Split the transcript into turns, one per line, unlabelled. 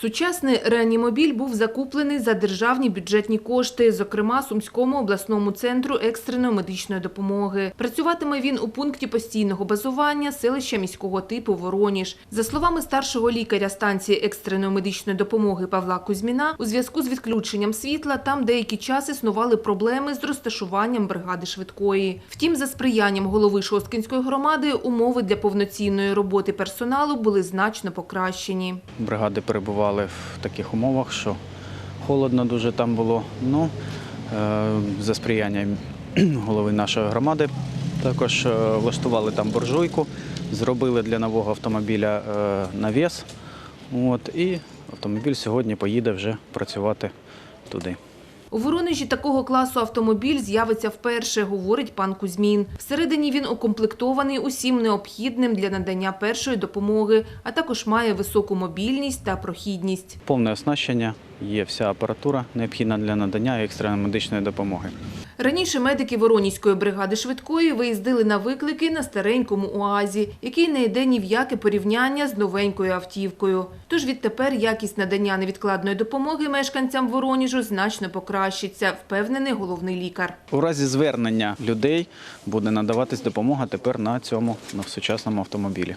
Сучасний реанімобіль був закуплений за державні бюджетні кошти, зокрема Сумському обласному центру екстреної медичної допомоги. Працюватиме він у пункті постійного базування селища міського типу Вороніж. За словами старшого лікаря станції екстреної медичної допомоги Павла Кузьміна, у зв'язку з відключенням світла там деякий час існували проблеми з розташуванням бригади швидкої. Втім, за сприянням голови Шосткинської громади умови для повноцінної роботи персоналу були значно покращені.
Бригади перебували в таких умовах, що холодно дуже там було. Ну, е, за сприянням голови нашої громади також е, влаштували там буржуйку, зробили для нового автомобіля е, навіс. От, і автомобіль сьогодні поїде вже працювати туди.
У Воронежі такого класу автомобіль з'явиться вперше, говорить пан Кузьмін. Всередині він укомплектований усім необхідним для надання першої допомоги, а також має високу мобільність та прохідність.
Повне оснащення, є вся апаратура необхідна для надання екстреної медичної допомоги.
Раніше медики Воронізької бригади швидкої виїздили на виклики на старенькому УАЗі, який не йде ні в яке порівняння з новенькою автівкою. Тож відтепер якість надання невідкладної допомоги мешканцям Вороніжу значно покращиться, впевнений головний лікар.
У разі звернення людей буде надаватись допомога тепер на цьому на сучасному автомобілі.